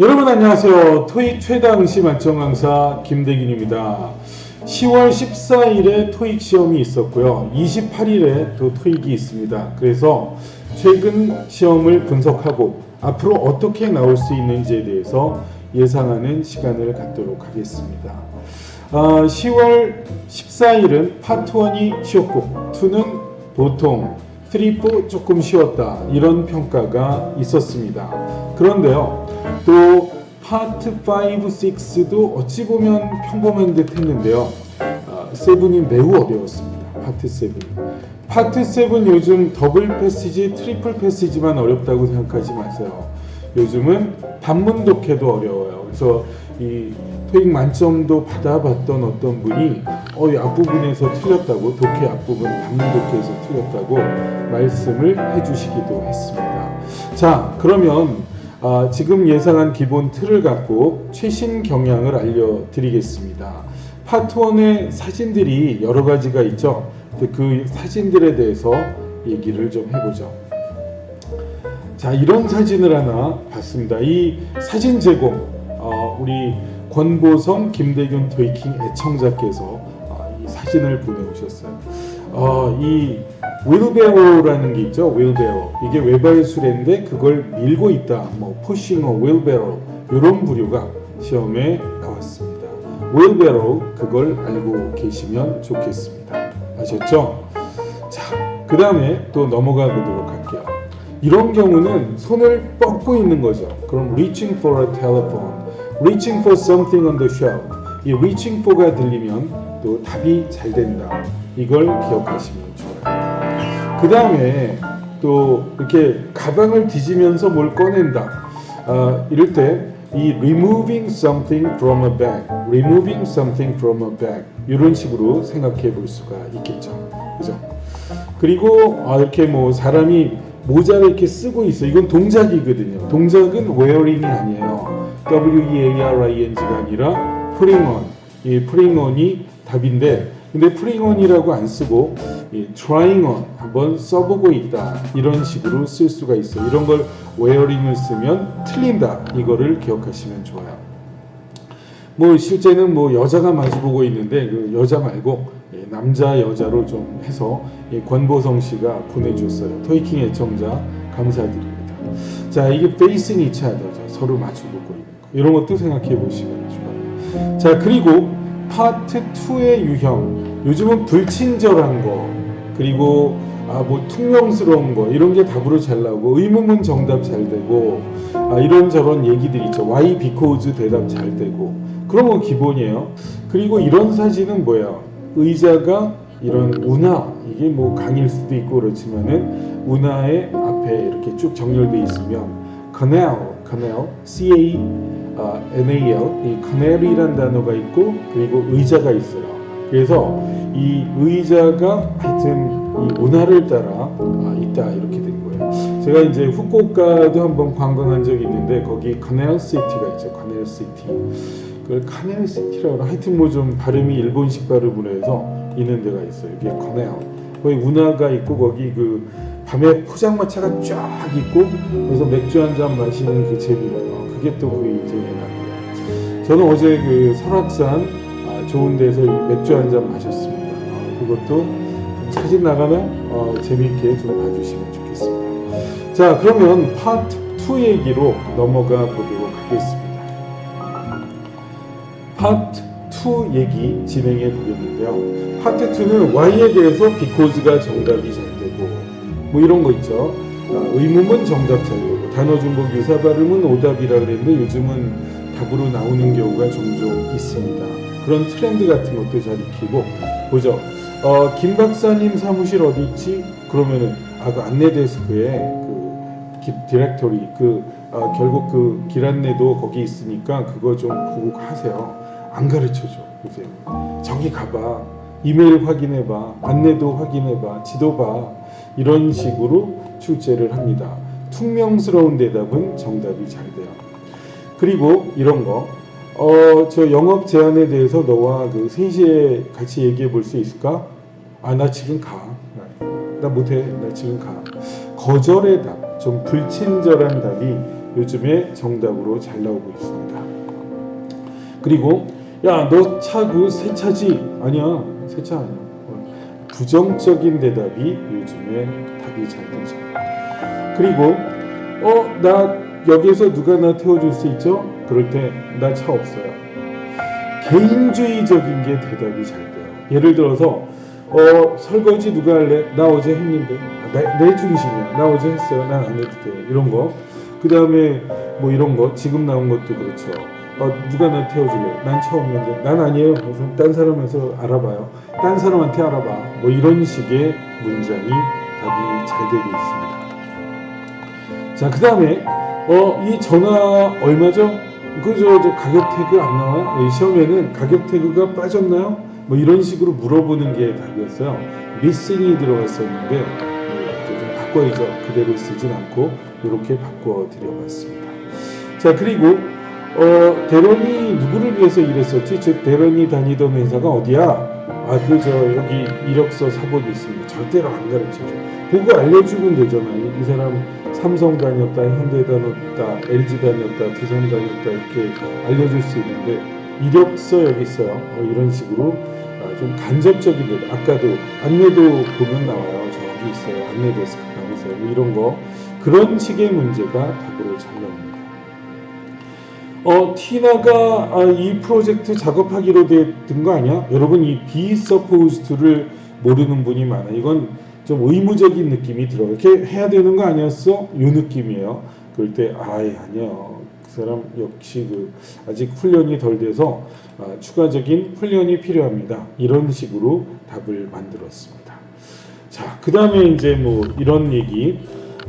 여러분 안녕하세요. 토익 최당시 만점 강사 김대균입니다. 10월 14일에 토익 시험이 있었고요. 28일에 또 토익이 있습니다. 그래서 최근 시험을 분석하고 앞으로 어떻게 나올 수 있는지에 대해서 예상하는 시간을 갖도록 하겠습니다. 아, 10월 14일은 파트 1이 쉬웠고 2는 보통 3, 4 조금 쉬웠다 이런 평가가 있었습니다. 그런데요 또 파트 5, 6도 어찌 보면 평범한 듯 했는데요 아, 7이 매우 어려웠습니다. 파트 7 파트 7 요즘 더블 패시지, 트리플 패시지만 어렵다고 생각하지 마세요. 요즘은 단문 독해도 어려워요. 그래서 이 토익 만점도 받아봤던 어떤 분이 어, 이 앞부분에서 틀렸다고 독해 앞부분 단문 독해에서 틀렸다고 말씀을 해주시기도 했습니다. 자, 그러면 아, 지금 예상한 기본 틀을 갖고 최신 경향을 알려드리겠습니다. 파트 1의 사진들이 여러 가지가 있죠. 그 사진들에 대해서 얘기를 좀 해보죠. 자, 이런 사진을 하나 봤습니다. 이 사진 제공, 어, 우리 권보성 김대균 토이킹 애청자께서 어, 이 사진을 보내오셨어요. 어, 이 윌베로라는 게 있죠. 윌베로. 이게 외발 수레인데 그걸 밀고 있다. 뭐 푸싱어 윌베로 이런 부류가 시험에 나왔습니다. 윌베로 그걸 알고 계시면 좋겠습니다. 아셨죠? 자, 그 다음에 또 넘어가 보도록 할게요. 이런 경우는 손을 뻗고 있는 거죠. 그럼 reaching for a telephone, reaching for something on the shelf. 이 reaching for가 들리면 또 답이 잘 된다. 이걸 기억하시면 좋아요. 그 다음에 또 이렇게 가방을 뒤지면서 뭘 꺼낸다. 아, 이럴 때 이 removing something from a bag, removing something from a bag 이런 식으로 생각해 볼 수가 있겠죠. 그죠? 그리고 아, 이렇게 뭐 사람이 모자를 이렇게 쓰고 있어. 이건 동작이거든요. 동작은 wearing이 아니에요. W-E-A-R-I-N-G가 아니라 on. 이 on이 답인데, 근데 on이라고 안 쓰고 이 trying on 한번 써보고 있다. 이런 식으로 쓸 수가 있어. 이런 걸 wearing을 쓰면 틀린다. 이거를 기억하시면 좋아요. 뭐 실제는 뭐 여자가 마주보고 있는데 그 여자 말고 예, 남자 여자로 좀 해서 이 권보성 씨가 보내줬어요. 토이킹 애청자 감사드립니다. 자 이게 each other죠. 서로 마주보고 있는 거. 이런 것도 생각해 보시면 좋아요. 자 그리고 파트 2의 유형 요즘은 불친절한 거 그리고 아 뭐 퉁명스러운 거 이런 게 답으로 잘 나오고 의문문 정답 잘 되고 아 이런 저런 얘기들 있죠. why because 대답 잘 되고 그런 건 기본이에요. 그리고 이런 사진은 뭐야? 의자가 이런 운하 이게 뭐 강일 수도 있고 그렇지만은 운하의 앞에 이렇게 쭉 정렬돼 있으면 canal, canal, C A 아, NAL, 이 카네리라는 단어가 있고 그리고 의자가 있어요. 그래서 이 의자가 하여튼 이 문화를 따라 아, 있다 이렇게 된 거예요. 제가 이제 후쿠오카도 한번 관광한 적이 있는데 거기 카넬 시티가 있죠. 카넬 시티. 그걸 카넬 시티라고 하여튼 뭐 좀 발음이 일본식 발음으로 해서 있는 데가 있어요. 이게 카넬. 거기 운하가 있고 거기 그 밤에 포장마차가 쫙 있고 그래서 맥주 한 잔 마시는 그 재미가 그게 또 그 인생의 낙이에요. 저는 어제 그 설악산 아, 좋은 데서 맥주 한 잔 마셨습니다. 어, 그것도 좀 사진 나가면 어, 재미있게 좀 봐주시면 좋겠습니다. 자, 그러면 파트 2 얘기로 넘어가 보도록 하겠습니다. 파트 2 얘기 진행해 보겠는데요. 파트 2는 Y에 대해서 because가 정답이 잘 되고 뭐 이런 거 있죠. 아, 의문문 정답 잘 되고 단어 중복 유사 발음은 오답이라 그랬는데 요즘은 답으로 나오는 경우가 종종 있습니다. 그런 트렌드 같은 것도 잘 익히고 보죠. 어, 김 박사님 사무실 어디 있지? 그러면은 아그 안내 데스크에 그 기- 디렉토리 그 아, 결국 그 길 안내도 거기 있으니까 그거 좀 보고 하세요. 안 가르쳐줘 요새. 저기 가봐. 이메일 확인해봐. 안내도 확인해봐. 지도 봐. 이런 식으로 출제를 합니다. 퉁명스러운 대답은 정답이 잘 돼요. 그리고 이런 거. 어, 저 영업 제한에 대해서 너와 그 3시에 같이 얘기해 볼 수 있을까? 아, 나 지금 가. 나, 나 못해. 나 지금 가. 거절의 답, 좀 불친절한 답이 요즘에 정답으로 잘 나오고 있습니다. 그리고 야 너 차 그 새 차지 아니야 새 차 아니야 어, 부정적인 대답이 요즘에 답이 잘 되죠. 그리고 어 나 여기에서 누가 나 태워줄 수 있죠? 그럴 때 나 차 없어요. 개인주의적인 게 대답이 잘 돼요. 예를 들어서 어 설거지 누가 할래? 나 어제 했는데 아, 내, 내 중심이야. 나 어제 했어요. 난 안 해도 돼. 이런 거. 그 다음에 뭐 이런 거 지금 나온 것도 그렇죠. 어, 누가 나 태워줄래? 난차 없는데 난 아니에요. 그래서 딴 사람에서 알아봐요. 딴 사람한테 알아봐. 뭐 이런 식의 문장이 답이 잘 되고 있습니다. 자, 그 다음에 어, 이 전화 얼마죠? 그저 저 가격 태그 안 나와요? 이 시험에는 가격 태그가 빠졌나요? 뭐 이런 식으로 물어보는 게 답이었어요. 미싱이 들어갔었는데 네, 좀 바꿔야죠. 그대로 쓰진 않고 이렇게 바꿔 드려봤습니다. 자 그리고 어, 대련이 누구를 위해서 일했었지? 즉 대련이 다니던 회사가 어디야? 아 그 저 여기 이력서 사본이 있습니다. 절대로 안 가르쳐줘. 보고 알려주면 되잖아요. 이 사람 삼성 다녔다, 현대 다녔다, LG 다녔다, 두산 다녔다 이렇게 알려줄 수 있는데 이력서 여기 있어요. 뭐 이런 식으로 아, 좀 간접적인 데 아까도 안내도 보면 나와요. 저기 있어요. 안내 데스크. 뭐 이런 거 그런 식의 문제가 답으로 잘 나옵니다. 어, 티나가 아, 이 프로젝트 작업하기로 된 거 아니야? 여러분 이 be supposed를 모르는 분이 많아. 이건 좀 의무적인 느낌이 들어. 이렇게 해야 되는 거 아니었어? 이 느낌이에요. 그럴 때 아예 아니요. 그 사람 역시 그 아직 훈련이 덜 돼서 아, 추가적인 훈련이 필요합니다. 이런 식으로 답을 만들었습니다. 자, 그 다음에 이제 뭐 이런 얘기.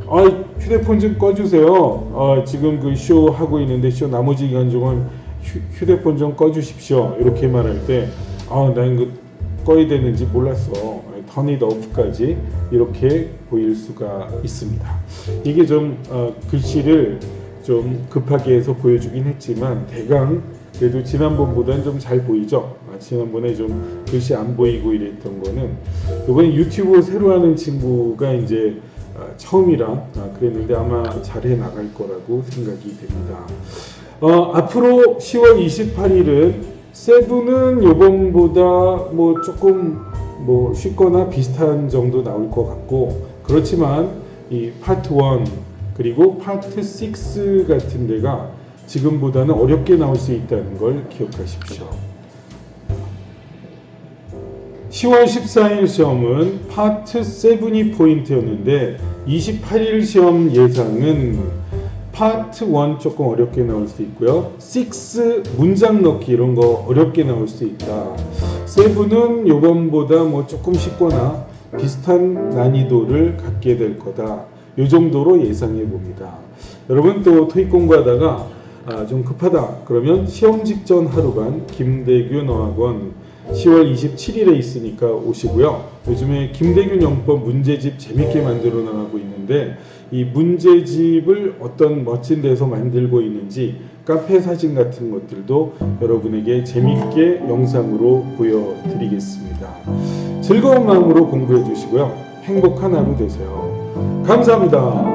아, 휴대폰 좀 꺼주세요. 아, 지금 그 쇼 하고 있는데 쇼 나머지 기간 동안 휴, 휴대폰 좀 꺼주십시오. 이렇게 말할 때, 아, 난 그 꺼야 되는지 몰랐어. 턴이 더프까지 이렇게 보일 수가 있습니다. 이게 좀 어, 글씨를 좀 급하게 해서 보여주긴 했지만 대강 그래도 지난번보다는 좀 잘 보이죠. 아, 지난번에 좀 글씨 안 보이고 이랬던 거는 이번에 유튜브 새로 하는 친구가 이제 아, 처음이라 아, 그랬는데 아마 잘해 나갈 거라고 생각이 됩니다. 어, 앞으로 10월 28일은 세븐은 요번보다 뭐 조금 뭐 쉽거나 비슷한 정도 나올 것 같고 그렇지만 이 파트 1 그리고 파트 6 같은 데가 지금보다는 어렵게 나올 수 있다는 걸 기억하십시오. 10월 14일 시험은 파트 7이 포인트였는데 28일 시험 예상은 파트 1 조금 어렵게 나올 수 있고요. 6 문장 넣기 이런 거 어렵게 나올 수 있다. 7은 요번보다 뭐 조금 쉽거나 비슷한 난이도를 갖게 될 거다. 요 정도로 예상해 봅니다. 여러분 또 토익 공부하다가 아, 좀 급하다. 그러면 시험 직전 하루간 김대규 어학원 10월 27일에 있으니까 오시고요. 요즘에 김대균 영법 문제집 재밌게 만들어 나가고 있는데 이 문제집을 어떤 멋진 데서 만들고 있는지 카페 사진 같은 것들도 여러분에게 재밌게 영상으로 보여드리겠습니다. 즐거운 마음으로 공부해 주시고요. 행복한 하루 되세요. 감사합니다.